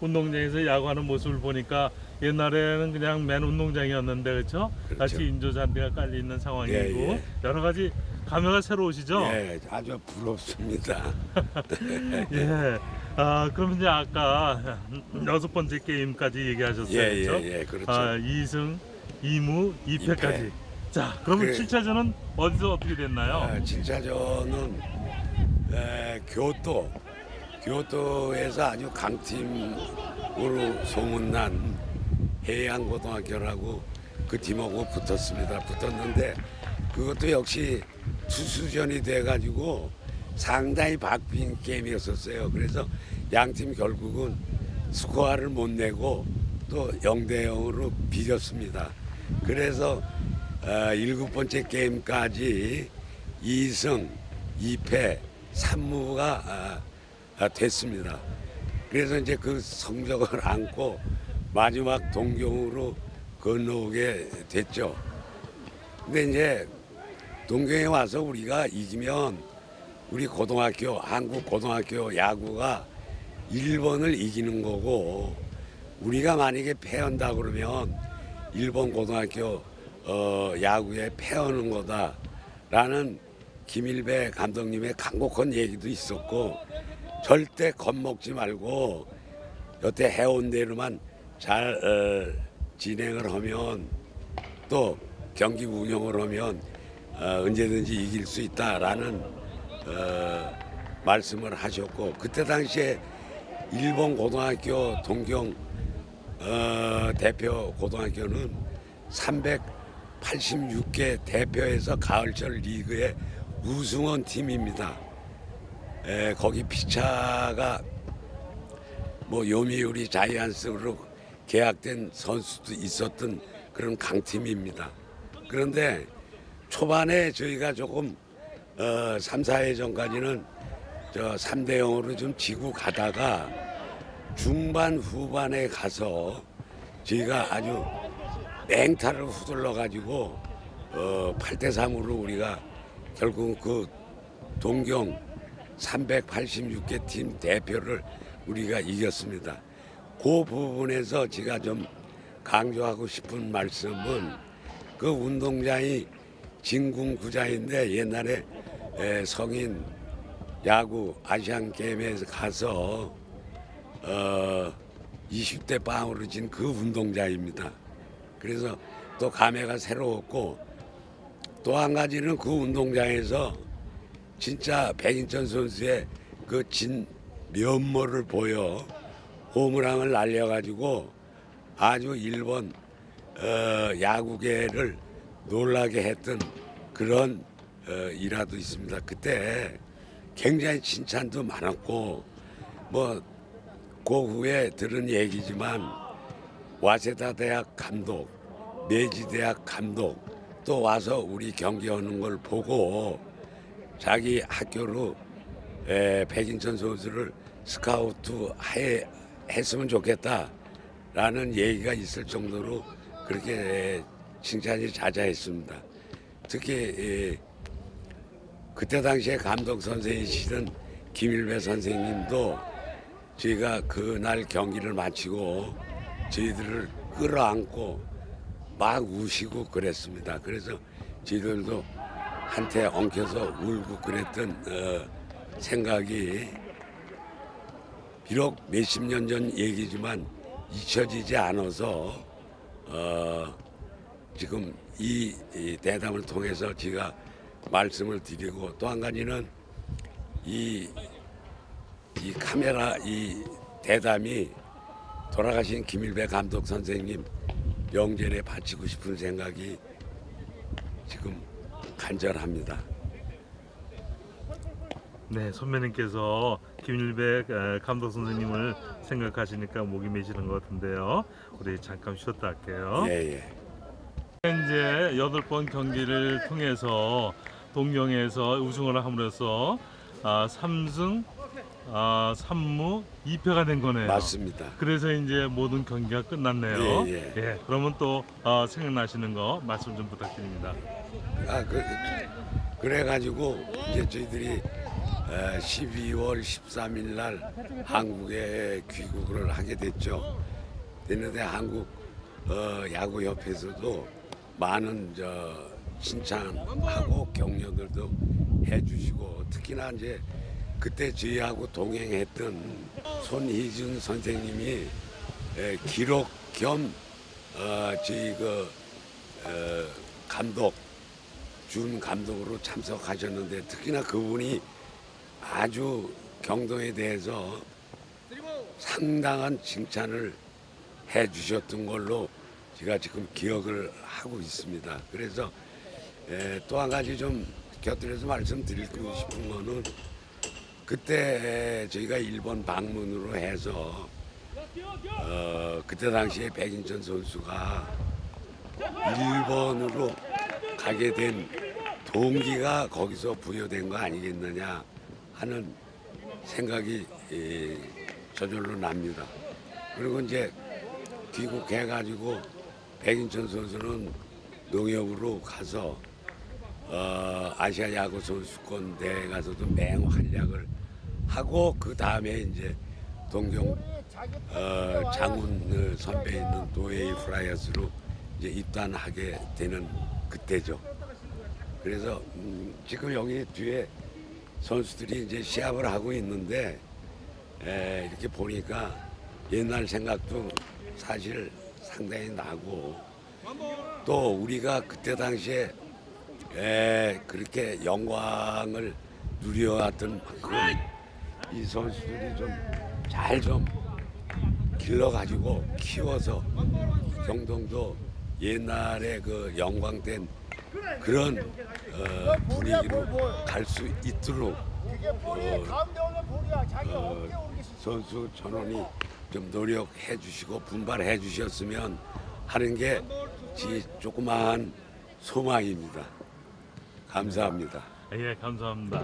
운동장에서 야구하는 모습을 보니까 옛날에는 그냥 맨 운동장이었는데 그렇죠? 그렇죠. 다시 인조 잔디가 깔려 있는 상황이고 예, 예. 여러 가지 감회가 새로우시죠? 예, 아주 부럽습니다. 예. 아, 그럼 이제 아까 여섯 번째 게임까지 얘기하셨어요. 예, 그렇죠? 예, 예, 그렇죠. 아, 2승, 2무, 2패까지. 이패. 자, 그러면. 칠 7차전은 어디서 어떻게 됐나요? 아, 진짜 저는 에, 교토, 교토에서 아주 강팀으로 소문난 해양고등학교라고 그 팀하고 붙었습니다. 붙었는데 그것도 역시 투수전이 돼가지고 상당히 박빙 게임이었었어요. 그래서 양팀 결국은 스코어를 못 내고 또 0대 0으로 비겼습니다. 그래서 어, 일곱 번째 게임까지 2승 2패 3무가 아, 아, 됐습니다. 그래서 이제 그 성적을 안고 마지막 동경으로 건너오게 됐죠. 근데 이제 동경에 와서 우리가 이기면 우리 고등학교 한국 고등학교 야구가 일본을 이기는 거고 우리가 만약에 패한다 그러면 일본 고등학교 어, 야구에 패하는 거다라는 김일배 감독님의 강곡한 얘기도 있었고 절대 겁먹지 말고 여태 해온 대로만 잘 어, 진행을 하면 또 경기 운영을 하면 어, 언제든지 이길 수 있다라는 어, 말씀을 하셨고 그때 당시에 일본 고등학교 동경 어, 대표 고등학교는 386개 대표에서 가을철 리그의 우승원 팀입니다. 에, 거기 피차가 뭐 요미우리 자이언스로 계약된 선수도 있었던 그런 강팀입니다. 그런데 초반에 저희가 조금 어, 3, 4회 전까지는 저 3대 0으로 좀 지고 가다가 중반 후반에 가서 저희가 아주 맹타를 후들러 가지고 어, 8대 3으로 우리가 결국 그 동경 386개 팀 대표를 우리가 이겼습니다. 그 부분에서 제가 좀 강조하고 싶은 말씀은 그 운동장이 진궁구장인데 옛날에 에, 성인 야구 아시안 게임에 가서 어, 20대 빵으로 진 그 운동장입니다. 그래서 또 감회가 새로웠고 또 한 가지는 그 운동장에서 진짜 백인천 선수의 그 진 면모를 보여 홈런을 날려가지고 아주 일본 어, 야구계를 놀라게 했던 그런 어, 일화도 있습니다. 그때 굉장히 칭찬도 많았고 뭐 그 후에 들은 얘기지만 와세다 대학 감독, 메지 대학 감독 또 와서 우리 경기하는 걸 보고 자기 학교로 에, 백인천 선수를 스카우트 해, 했으면 좋겠다라는 얘기가 있을 정도로 그렇게 에, 칭찬이 자자했습니다. 특히 에, 그때 당시에 감독 선생이시던 김일배 선생님도 저희가 그날 경기를 마치고 저희들을 끌어안고 막 우시고 그랬습니다. 그래서 저희들도 한테 엉켜서 울고 그랬던 어, 생각이 비록 몇십 년 전 얘기지만 잊혀지지 않아서 어, 지금 이, 이 대담을 통해서 제가 말씀을 드리고 또 한 가지는 이, 이 카메라 이 대담이 돌아가신 김일배 감독 선생님 명절에 바치고 싶은 생각이 지금 간절합니다. 네, 선배님께서 김일백 에, 감독 선생님을 생각하시니까 목이 메시는 것 같은데요. 우리 잠깐 쉬었다 할게요. 예, 예. 이제 여덟 번 경기를 통해서 동경에서 우승을 함으로써 아, 3승 아, 3무 2패가 된 거네요. 맞습니다. 그래서 이제 모든 경기가 끝났네요. 예, 예. 그러면 또 어, 생각나시는 거 말씀 좀 부탁드립니다. 아, 그, 그래가지고 이제 저희들이 에, 12월 13일 날 한국에 귀국을 하게 됐죠. 됐는데 한국 어, 야구협회에서도 많은 저 칭찬하고 격려들도 해주시고 특히나 이제 그때 저희하고 동행했던 손희준 선생님이 에, 기록 겸 어, 저희 그 어, 감독 준 감독으로 참석하셨는데 특히나 그분이 아주 경동에 대해서 상당한 칭찬을 해 주셨던 걸로 제가 지금 기억을 하고 있습니다. 그래서 또 한 가지 좀 곁들여서 말씀드리고 싶은 거는 그때 저희가 일본 방문으로 해서 어, 그때 당시에 백인천 선수가 일본으로 가게 된 동기가 거기서 부여된 거 아니겠느냐 하는 생각이 예, 저절로 납니다. 그리고 이제 귀국해가지고 백인천 선수는 농협으로 가서 어, 아시아 야구 선수권 대회 가서도 맹활약을 하고 그 다음에 이제 동경 어, 장훈 선배 있는 노웨이 프라이어스로 이제 입단하게 되는 그때죠. 그래서 음, 지금 여기 뒤에 선수들이 이제 시합을 하고 있는데 에, 이렇게 보니까 옛날 생각도 사실 상당히 나고 또 우리가 그때 당시에 에, 그렇게 영광을 누려왔던 만큼 이 선수들이 좀 잘좀 길러가지고 키워서 경동도 옛날에 그 영광된 그런 어, 분위기로 갈 수 있도록 어, 오르게 선수 전원이 좀 노력해 주시고 분발해 주셨으면 하는 게 제 조그마한 소망입니다. 감사합니다. 예, 감사합니다.